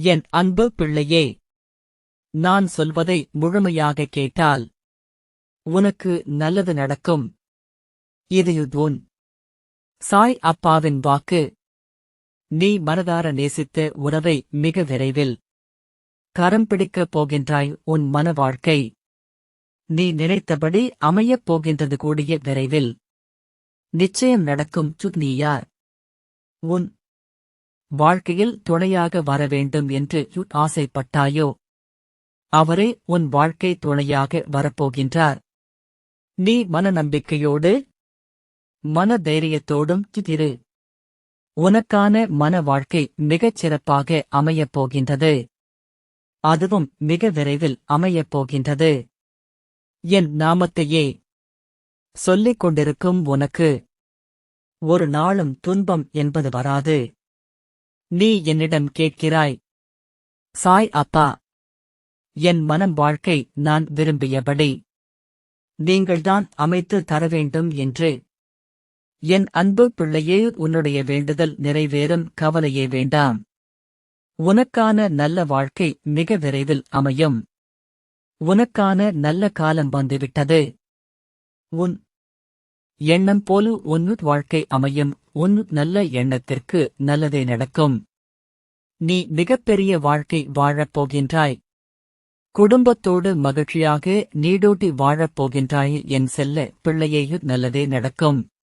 என் அன்பு பிள்ளையே நான் சொல்வதை முழுமையாக கேட்டால் உனக்கு நல்லது நடக்கும். இது உன் சாய் அப்பாவின் வாக்கு. நீ மனதார நேசித்த உறவை மிக விரைவில் கரம் பிடிக்கப் போகின்றாய் உன் மன வாழ்க்கை. நீ நினைத்தபடி அமையப் போகின்றது கூடிய விரைவில். நிச்சயம் நடக்கும் சுத் நீ யார் உன் வாழ்க்கையில் துணையாக வர வேண்டும் என்று ஆசைப்பட்டாயோ? அவரே உன் வாழ்க்கை துணையாக வரப்போகின்றார். நீ மன நம்பிக்கையோடு மன தைரியத்தோடும் திரு. உனக்கான மன வாழ்க்கை மிகச் சிறப்பாக அமையப் போகின்றது. அதுவும் மிக விரைவில் அமையப் போகின்றது. என் நாமத்தையே சொல்லிக் கொண்டிருக்கும் உனக்கு ஒரு நாளும் துன்பம் என்பது வராது. நீ என்னிடம் கேட்கிறாய். சாய் அப்பா என் மனம் வாழ்க்கை நான் விரும்பியபடி நீங்கள்தான் அமைத்து தர வேண்டும் என்று. என் அன்பு பிள்ளையே உன்னுடைய வேண்டுதல் நிறைவேறும் கவலையே வேண்டாம். உனக்கான நல்ல வாழ்க்கை மிக விரைவில் அமையும். உனக்கான நல்ல காலம் வந்துவிட்டது. உன் எண்ணம் போல உன்னு வாழ்க்கை அமையும் உன் நல்ல எண்ணத்திற்கு நல்லதே நடக்கும். நீ மிகப்பெரிய வாழ்க்கை வாழப் போகின்றாய். குடும்பத்தோடு மகிழ்ச்சியாக நீடூட்டி வாழப் போகின்றாய் என் செல்ல பிள்ளையையு நல்லதே நடக்கும்.